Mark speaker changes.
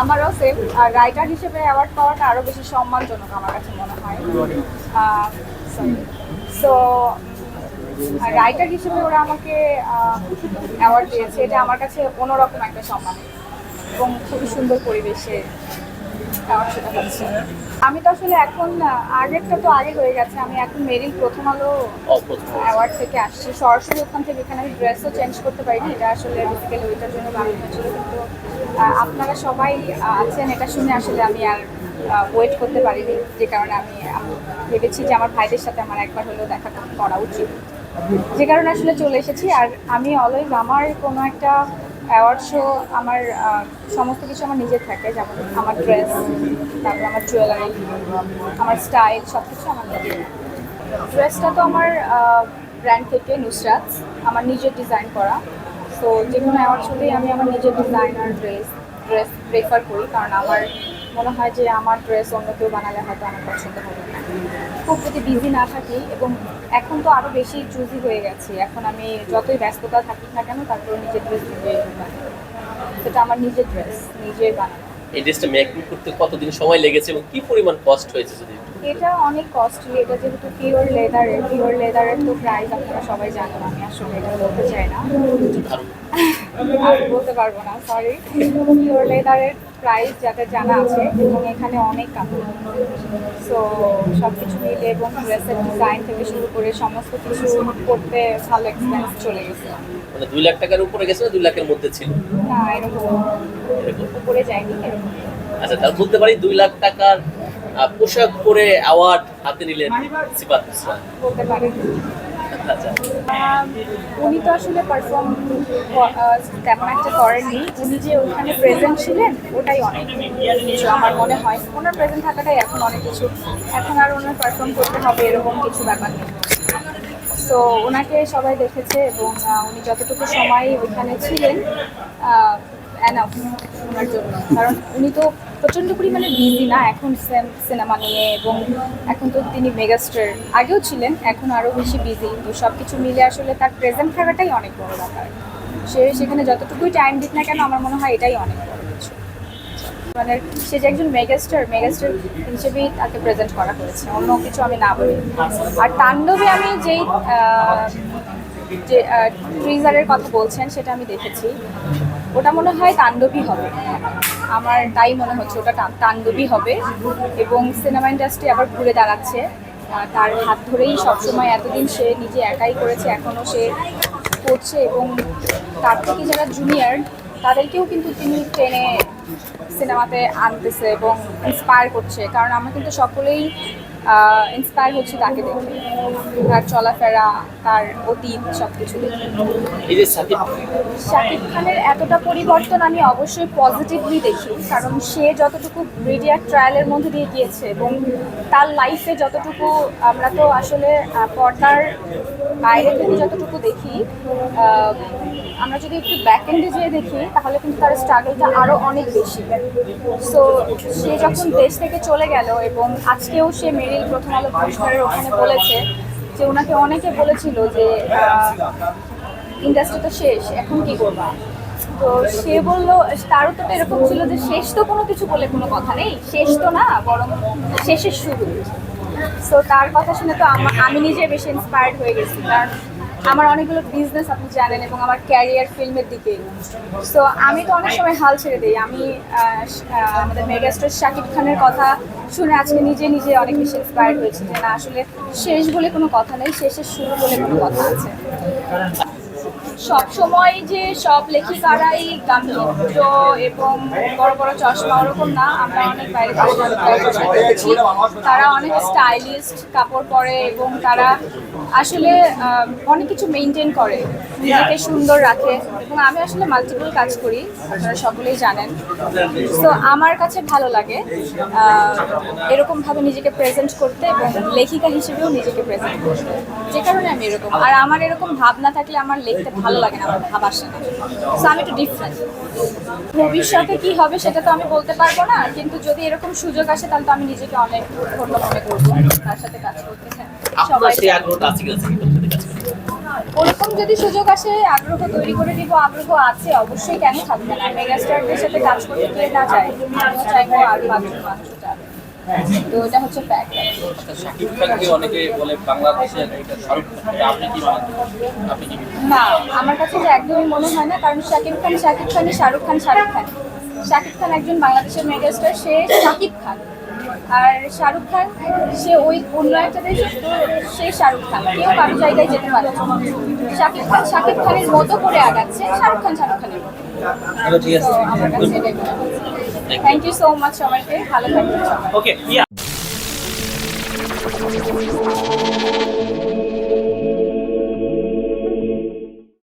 Speaker 1: আমারও same writer হিসেবে award পাওয়াটা আরও বেশি সম্মানজনক আমার কাছে মনে হয়। সো রাইটার হিসেবে ওরা আমাকে অ্যাওয়ার্ড দিয়েছে। এটা আমার কাছে অন্যরকম একটা সম্মান। এবং খুবই সুন্দর পরিবেশে অ্যাওয়ার্ড সেটা হচ্ছে। আমি তো আসলে এখন আগেরটা তো আগে হয়ে গেছে। আমি এখন মেরিল প্রথম আলো অ্যাওয়ার্ড থেকে আসছি। সরাসরি ওখান থেকে এখানে আমি ড্রেসও চেঞ্জ করতে পারিনি। এটা আসলে বেসিক্যালি ওইটার জন্য বানানো হয়েছিল। কিন্তু আপনারা সবাই আছেন এটা শুনে আসলে আমি আর ওয়েট করতে পারিনি। যে কারণে আমি আমি ভেবেছি যে আমার ভাইদের সাথে আমার একবার হলেও দেখা করা উচিত। যে কারণে আসলে চলে এসেছি। আর আমি অলওয়েজ আমার কোনো একটা অ্যাওয়ার্ড শো আমার সমস্ত কিছু আমার নিজের থাকে, যেমন আমার ড্রেস তারপর আমার জুয়েলারি আমার স্টাইল সব কিছু আমার নিজের ড্রেসটা তো আমার ব্র্যান্ড থেকে নুসরাত, আমার নিজের ডিজাইন করা। সো যে কোনো অ্যাওয়ার্ড শোতেই আমি আমার নিজের ডিজাইনার ড্রেস ড্রেস প্রেফার করি, কারণ আমার মনে হয় যে আমার ড্রেস অন্য কেউ বানালে হয়তো আমার পছন্দ হবে না। খুব যদি বিজি না থাকি এবং এখন তো আরও বেশি চুজি হয়ে গেছি। এখন আমি যতই ব্যস্ততা থাকি না কেন তারপরে নিজের ড্রেস নিজেই বানাই। সেটা আমার নিজের ড্রেস নিজেই বানানো।
Speaker 2: এই ড্রেসটা মেকিং করতে কতদিন সময় লেগেছে এবং কি পরিমাণ কস্ট হয়েছে যদি
Speaker 1: এটা অনেক কস্টলি এটা যেহেতু পিওর লেদারের পিওর লেদারের তো প্রাইস আপনারা সবাই জানেন আমি আসলে এটা বলতে চাই না। আমি বলতে পারব না সরি পিওর লেদারের প্রাইস যাদের জানা আছে এবং এখানে অনেক কাপড় সো সব কিছু মিলে এবং ড্রেসের ডিজাইন থেকে শুরু করে সমস্ত কিছু করতে ভালো এক্সপেন্স চলে গেছে।
Speaker 2: মানে দুই লাখ টাকার উপরে গেছে দুই লাখের মধ্যে ছিল?
Speaker 1: না এরকম উপরে যায়নি এরকম।
Speaker 2: আচ্ছা তাহলে বলতে পারি দুই লাখ টাকার পোশাক পরে অ্যাওয়ার্ড হাতে নিলেন ইসলাম।
Speaker 1: বলতে পারেন। উনি তো আসলে পারফর্ম তেমন একটা করেননি। উনি যে ওখানে প্রেজেন্ট ছিলেন, ওটাই অনেক কিছু আমার মনে হয়। ওনার প্রেজেন্ট থাকাটাই এখন অনেক কিছু। এখন আর ওনার পারফর্ম করতে হবে এরকম কিছু ব্যাপার নেই। তো ওনাকে সবাই দেখেছে এবং উনি যতটুকু সময় ওইখানে ছিলেন অ্যানাফ ওনার জন্য। কারণ উনি তো প্রচণ্ড পরিমাণে বিজি না, এখন সিনেমা নিয়ে এবং এখন তো তিনি মেগাস্টার আগেও ছিলেন, এখন আরও বেশি বিজি তো সব কিছু মিলে আসলে তার প্রেজেন্ট থাকাটাই অনেক বড় ব্যাপার। সে সেখানে যতটুকুই টাইম দিক না কেন, আমার মনে হয় এটাই অনেক বড় কিছু। মানে সে যে একজন মেগাস্টার মেগাস্টার হিসেবেই তাকে প্রেজেন্ট করা হয়েছে, অন্য কিছু আমি না বলি। আর তাণ্ডবে আমি যেই যে ট্রিজারের কথা বলছেন, সেটা আমি দেখেছি। ওটা মনে হয় তাণ্ডবই হবে। আমার তাই মনে হচ্ছে ওটা তা- তাণ্ডবই হবে এবং সিনেমা ইন্ডাস্ট্রি আবার ঘুরে দাঁড়াচ্ছে। তার হাত ধরেই সবসময় এতদিন সে নিজে একাই করেছে এখনও সে করছে এবং তার থেকে যারা জুনিয়র তাদেরকেও কিন্তু তিনি টেনে সিনেমাতে আনতেছে এবং ইন্সপায়ার করছে। কারণ আমরা কিন্তু সকলেই ইন্সপায়ার হচ্ছে তাকে দেখে। তার চলাফেরা তার অতীত সব কিছু দেখে শাকিব খানের এতটা পরিবর্তন আমি অবশ্যই পজিটিভলি দেখি কারণ সে যতটুকু মিডিয়ার ট্রায়ালের মধ্যে দিয়ে গিয়েছে এবং তার লাইফে যতটুকু আমরা তো আসলে পর্দার বাইরে থেকে যতটুকু দেখি আমরা যদি একটু ব্যাক এন্ডে যেয়ে দেখি, তাহলে কিন্তু তার স্ট্রাগলটা আরও অনেক বেশি। সো সে যখন দেশ থেকে চলে গেল এবং আজকেও সে মেরিল প্রথম আলো পুরস্কারের ওখানে বলেছে যে ওনাকে অনেকে বলেছিল যে ইন্ডাস্ট্রি তো শেষ, এখন কি করবা? তো সে বলল, তারও তো এরকম ছিল যে শেষ তো কোনো কিছু বলে কোনো কথা নেই, শেষ তো না, বরং শেষের শুরু। সো তার কথা শুনে তো আমি নিজে বেশি ইন্সপায়ার্ড হয়ে গেছি, কারণ আমার অনেকগুলো বিজনেস আপনি জানেন এবং আমার ক্যারিয়ার ফিল্মের দিকে। সো আমি তো অনেক সময় হাল ছেড়ে দিই। আমি আমাদের মেগাস্টার শাকিব খানের কথা শুনে আজকে নিজে নিজে অনেক বেশি ইন্সপায়ার্ড হয়েছি যে না, আসলে শেষ বলে কোনো কথা নেই, শেষের শুরু বলে কোনো কথা আছে। সব সময় যে সব লেখিকারাই গাম্ভীর্য এবং বড় বড় চশমা ওরকম না, আমরা অনেক বাইরে দেখেছি তারা অনেক স্টাইলিস্ট কাপড় পরে এবং তারা আসলে অনেক কিছু মেনটেন করে, নিজেকে সুন্দর রাখে। এবং আমি আসলে মাল্টিপল কাজ করি, আপনারা সকলেই জানেন। তো আমার কাছে ভালো লাগে এরকমভাবে নিজেকে প্রেজেন্ট করতে এবং লেখিকা হিসেবেও নিজেকে প্রেজেন্ট করতে। যে কারণে আমি এরকম, আর আমার এরকম ভাবনা থাকলে আমার লিখতে ভালো লাগে না আমার ভাব আসে না। সো আমি একটু ডিফারেন্ট ভবিষ্যতে কি হবে সেটা তো আমি বলতে পারব না কিন্তু যদি এরকম সুযোগ আসে তাহলে তো আমি নিজেকে অনেক ধন্য মনে করব। তার সাথে কাজ করতে চাই? ওরকম যদি সুযোগ আসে আগ্রহ তৈরি করে দিব আগ্রহ আছে অবশ্যই কেন থাকবে না। মেগাস্টারদের সাথে কাজ করতে না চায় আমিও চাইব আর পাঁচজন মাত্রটা তো এটা হচ্ছে ফ্যাক্ট
Speaker 3: শাকিব খানকে অনেকে বলে বাংলাদেশের এটা শাহরুখ আপনি কি আপনি কি
Speaker 1: না আমার কাছে যে একদমই মনে হয় না কারণ শাকিব খান শাকিব খানই শাহরুখ খান শাহরুখ খান। শাকিব খান একজন বাংলাদেশের মেগাস্টার সে শাকিব খান। আর শাহরুখ খান সে ওই অন্য একটা দেশে তো সে শাহরুখ খান। কেউ কারও জায়গায় যেতে পারে না। শাকিব খান শাকিব খানের মতো করে আগাচ্ছে শাহরুখ খান শাহরুখ খানের মতো।
Speaker 3: আচ্ছা, ঠিক আছে।
Speaker 1: থ্যাংক ইউ সো মাচ সবাইকে। ভালো থাকবেন
Speaker 3: ওকে ইয়া